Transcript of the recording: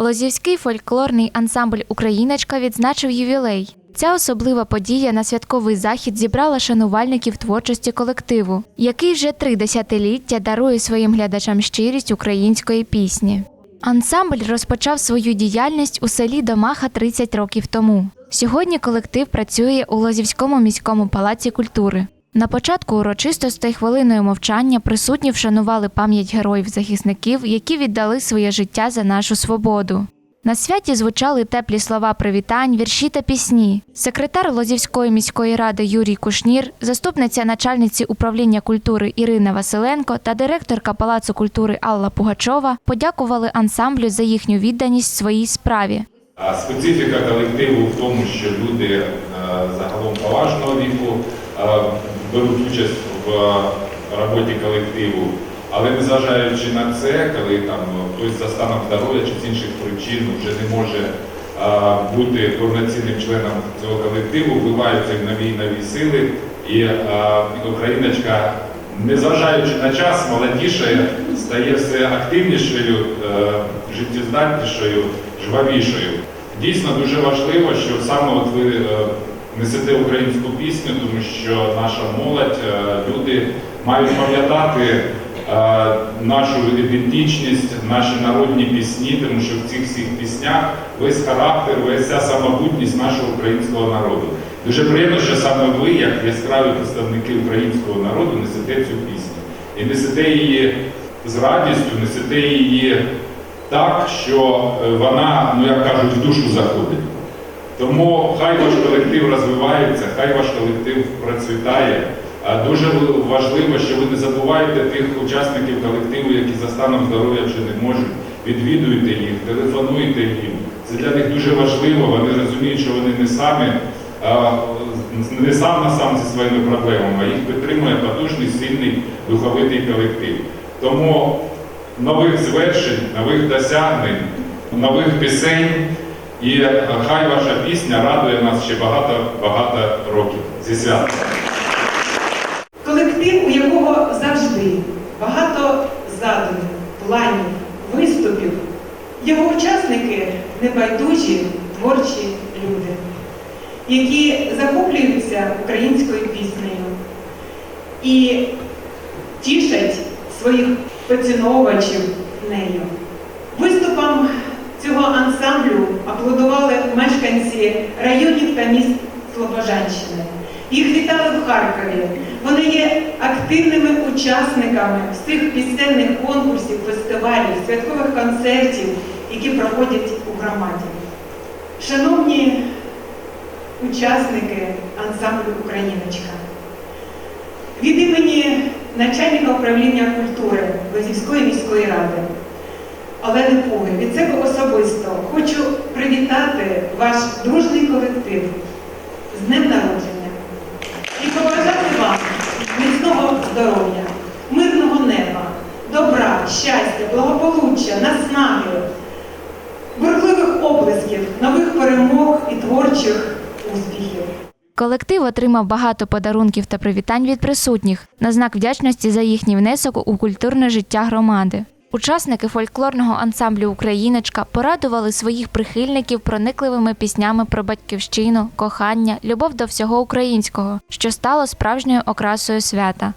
Лозівський фольклорний ансамбль Україночка відзначив ювілей. Ця особлива подія на святковий захід зібрала шанувальників творчості колективу, який вже три десятиліття дарує своїм глядачам щирість української пісні. Ансамбль розпочав свою діяльність у селі Домаха 30 років тому. Сьогодні колектив працює у Лозівському міському палаці культури. На початку урочистостей хвилиною мовчання присутні вшанували пам'ять героїв-захисників, які віддали своє життя за нашу свободу. На святі звучали теплі слова привітань, вірші та пісні. Секретар Лозівської міської ради Юрій Кушнір, заступниця начальниці управління культури Ірина Василенко та директорка Палацу культури Алла Пугачова подякували ансамблю за їхню відданість своїй справі. Специфіка колективу в тому, що люди е, загалом поважного віку е, беруть участь в е, роботі колективу, але незважаючи на це, коли там хтось за станом здоров'я чи з інших причин вже не може е, бути повноцінним членом цього колективу, вливаються в нові і нові сили, і е, Україночка, незважаючи на час, молодішає, стає все активнішою, е, життєздатнішою, жвавішою. Дійсно дуже важливо, що саме от ви е, несете українську пісню, тому що наша молодь, е, люди мають пам'ятати е, нашу ідентичність, наші народні пісні, тому що в цих всіх піснях весь характер, весь вся самобутність нашого українського народу. Дуже приємно, що саме ви, як яскраві представники українського народу, несете цю пісню. І несете її з радістю, несете її так, що е, вона, ну як кажуть, в душу заходить. Тому хай ваш колектив розвивається, хай ваш колектив процвітає. Дуже важливо, що ви не забуваєте тих учасників колективу, які за станом здоров'я вже не можуть. Відвідуйте їх, телефонуйте їм. Це для них дуже важливо. Вони розуміють, що вони не самі, не сам на сам зі своїми проблемами, а їх підтримує потужний, сильний духовитий колектив. Тому нових звершень, нових досягнень, нових пісень. І хай ваша пісня радує нас ще багато-багато років. Зі святом! Колектив, у якого завжди багато задумів, планів, виступів. Його учасники небайдужі, творчі люди, які захоплюються українською піснею і тішать своїх поціновувачів нею. Виступам цього ансамблю аплодували мешканці районів та міст Слобожанщини. Їх вітали в Харкові. Вони є активними учасниками всіх пісенних конкурсів, фестивалів, святкових концертів, які проходять у громаді. Шановні учасники ансамблю Україночка, від імені начальника управління культури Лозівської міської ради Олени Пуги від себе особисто хочу привітати ваш дружний колектив з Днем народження і побажати вам міцного здоров'я, мирного неба, добра, щастя, благополуччя, наснаги, бурхливих облисків, нових перемог і творчих успіхів. Колектив отримав багато подарунків та привітань від присутніх на знак вдячності за їхній внесок у культурне життя громади. Учасники фольклорного ансамблю Україночка порадували своїх прихильників проникливими піснями про батьківщину, кохання, любов до всього українського, що стало справжньою окрасою свята.